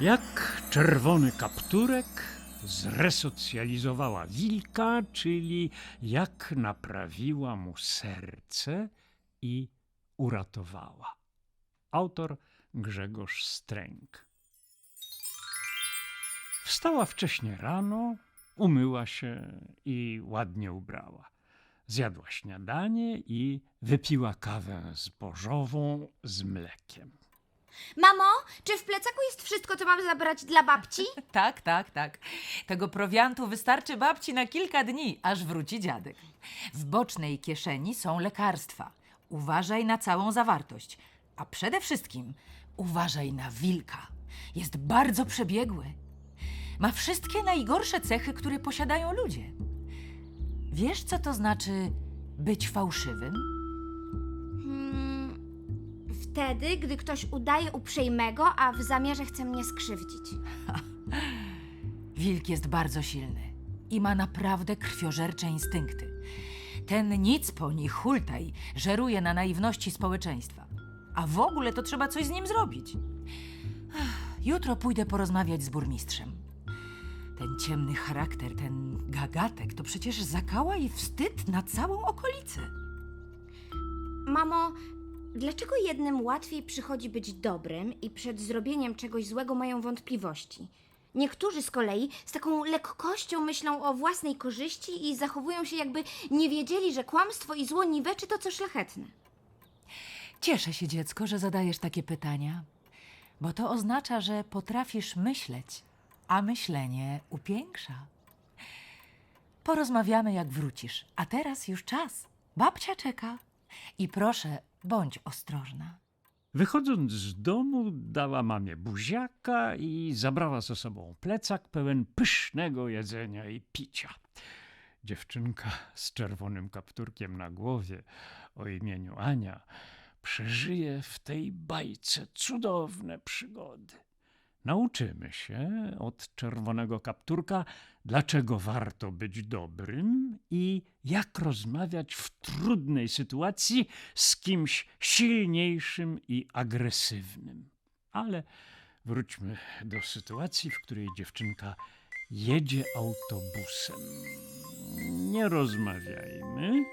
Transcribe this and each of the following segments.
Jak czerwony kapturek zresocjalizowała wilka, czyli jak naprawiła mu serce i uratowała. Autor Grzegorz Stręk. Wstała wcześnie rano, umyła się i ładnie ubrała. Zjadła śniadanie i wypiła kawę zbożową z mlekiem. Mamo, czy w plecaku jest wszystko, co mam zabrać dla babci? Tak, tak, tak. Tego prowiantu wystarczy babci na kilka dni, aż wróci dziadek. W bocznej kieszeni są lekarstwa. Uważaj na całą zawartość. A przede wszystkim uważaj na wilka. Jest bardzo przebiegły. Ma wszystkie najgorsze cechy, które posiadają ludzie. Wiesz, co to znaczy być fałszywym? Wtedy, gdy ktoś udaje uprzejmego, a w zamiarze chce mnie skrzywdzić. Wilk jest bardzo silny i ma naprawdę krwiożercze instynkty. Ten nic po nich hultaj żeruje na naiwności społeczeństwa. A w ogóle to trzeba coś z nim zrobić. Jutro pójdę porozmawiać z burmistrzem. Ten ciemny charakter, ten gagatek, to przecież zakała i wstyd na całą okolicę. Mamo, dlaczego jednym łatwiej przychodzi być dobrym i przed zrobieniem czegoś złego mają wątpliwości? Niektórzy z kolei z taką lekkością myślą o własnej korzyści i zachowują się, jakby nie wiedzieli, że kłamstwo i zło niweczy to, co szlachetne. Cieszę się, dziecko, że zadajesz takie pytania, bo to oznacza, że potrafisz myśleć, a myślenie upiększa. Porozmawiamy, jak wrócisz, a teraz już czas. Babcia czeka. I proszę, bądź ostrożna. Wychodząc z domu, dała mamie buziaka i zabrała ze sobą plecak pełen pysznego jedzenia i picia. Dziewczynka z czerwonym kapturkiem na głowie o imieniu Ania przeżyje w tej bajce cudowne przygody. Nauczymy się od czerwonego kapturka, dlaczego warto być dobrym i jak rozmawiać w trudnej sytuacji z kimś silniejszym i agresywnym. Ale wróćmy do sytuacji, w której dziewczynka jedzie autobusem. Nie rozmawiajmy,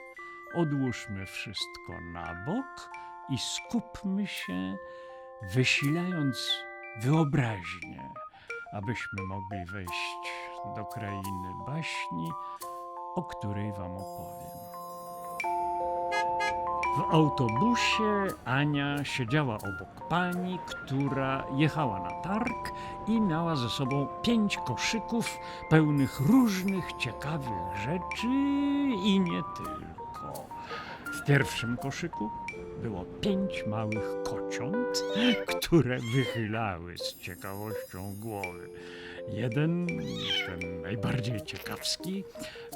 odłóżmy wszystko na bok i skupmy się, wysilając wyobraźnię, abyśmy mogli wejść do krainy baśni, o której Wam opowiem. W autobusie Ania siedziała obok pani, która jechała na targ i miała ze sobą pięć koszyków pełnych różnych ciekawych rzeczy i nie tylko. Pierwszym koszyku było pięć małych kociąt, które wychylały z ciekawością głowy. Jeden, ten najbardziej ciekawski,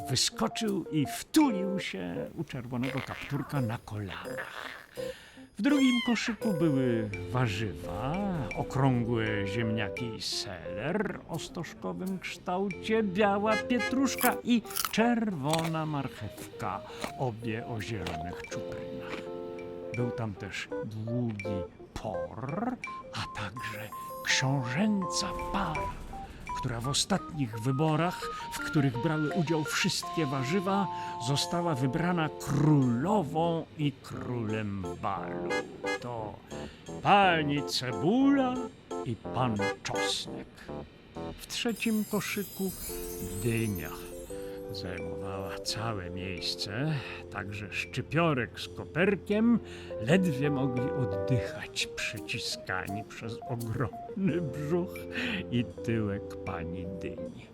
wyskoczył i wtulił się u czerwonego kapturka na kolanach. W drugim koszyku były warzywa, okrągłe ziemniaki i seler o stożkowym kształcie, biała pietruszka i czerwona marchewka, obie o zielonych czuprynach. Był tam też długi por, a także książęca para, która w ostatnich wyborach, w których brały udział wszystkie warzywa, została wybrana królową i królem balu. To pani cebula i pan czosnek. W trzecim koszyku dynia zajmowała całe miejsce, także szczypiorek z koperkiem ledwie mogli oddychać przyciskani przez ogromny brzuch i tyłek pani dyni.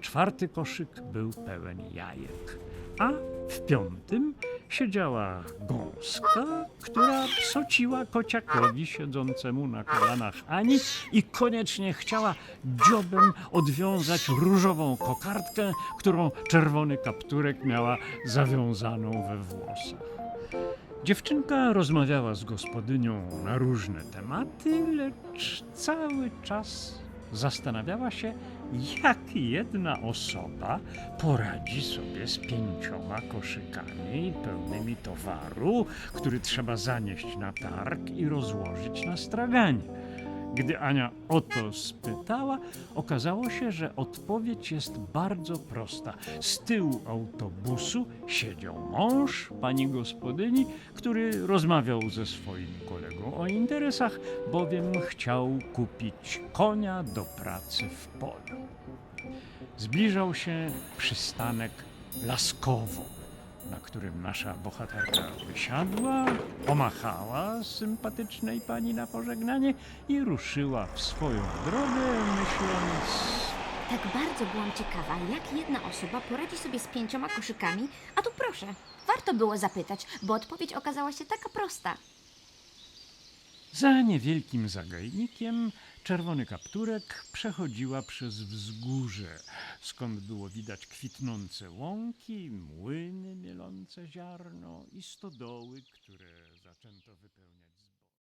Czwarty koszyk był pełen jajek, a w piątym siedziała gąska, która psociła kociakowi siedzącemu na kolanach Ani i koniecznie chciała dziobem odwiązać różową kokardkę, którą czerwony kapturek miała zawiązaną we włosach. Dziewczynka rozmawiała z gospodynią na różne tematy, lecz cały czas zastanawiała się, jak jedna osoba poradzi sobie z pięcioma koszykami pełnymi towaru, który trzeba zanieść na targ i rozłożyć na straganie. Gdy Ania o to spytała, okazało się, że odpowiedź jest bardzo prosta. Z tyłu autobusu siedział mąż pani gospodyni, który rozmawiał ze swoim kolegą o interesach, bowiem chciał kupić konia do pracy w polu. Zbliżał się przystanek Laskowo, na którym nasza bohaterka wysiadła, pomachała sympatycznej pani na pożegnanie i ruszyła w swoją drogę, myśląc... Tak bardzo byłam ciekawa, jak jedna osoba poradzi sobie z pięcioma koszykami, a tu proszę, warto było zapytać, bo odpowiedź okazała się taka prosta. Za niewielkim zagajnikiem czerwony kapturek przechodziła przez wzgórze, skąd było widać kwitnące łąki, młyny mielące ziarno i stodoły, które zaczęto wypełniać.